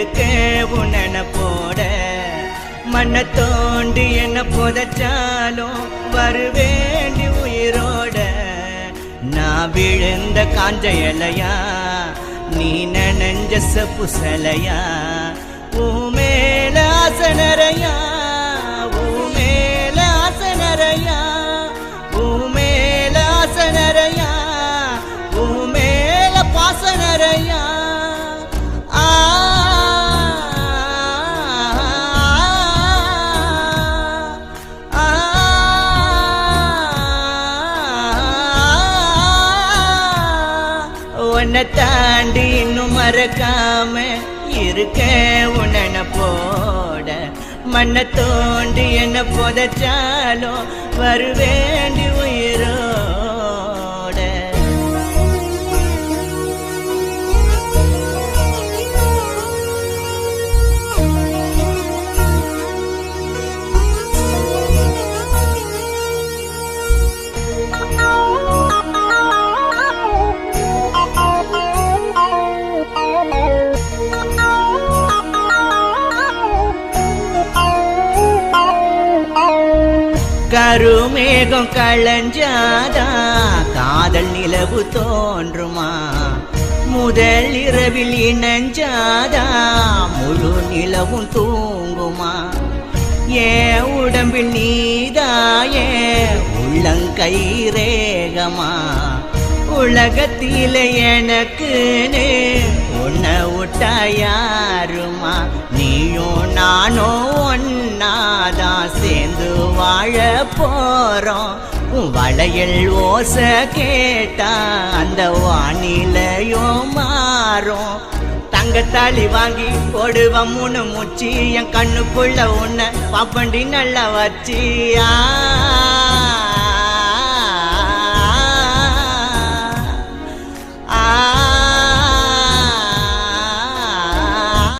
இருக்க உன்னன போட. மண்ண தோண்டி என்ன புதைச்சாலும் வருவேண்டி உயிரோட. நான் விழுந்த காஞ்ச இலையா? நீ நனஞ்ச செப்பு சலையா? மேல ஆசனரையா உன்னை தாண்டி இன்னும் மறக்காம இருக்க உன்னை போட. மண்ணை தோண்டி என்ன புதைச்சாலும் வருவேண்டி கருமேகம் களஞ்சாதா? காதல் நிலவு தோன்றுமா? முதல் இரவில் இணைஞ்சாதா? முழு நிலவும் தூங்குமா? ஏ உடம்பில் நீதாயே உள்ளங்கை ரேகமா? உலகத்தில எனக்குன்னு உன்னை விட்டா யாருமா? நீயும் நானும் ஒன்னாதான் வாழ போறோம். வளையல் ஓச கேட்டா அந்த வானிலையும் மாறும். தங்கத்தாளி வாங்கி போடுவ மூணு முச்சி என் கண்ணுக்குள்ள உன்னை பாப்பண்டி நல்லா வச்சியா.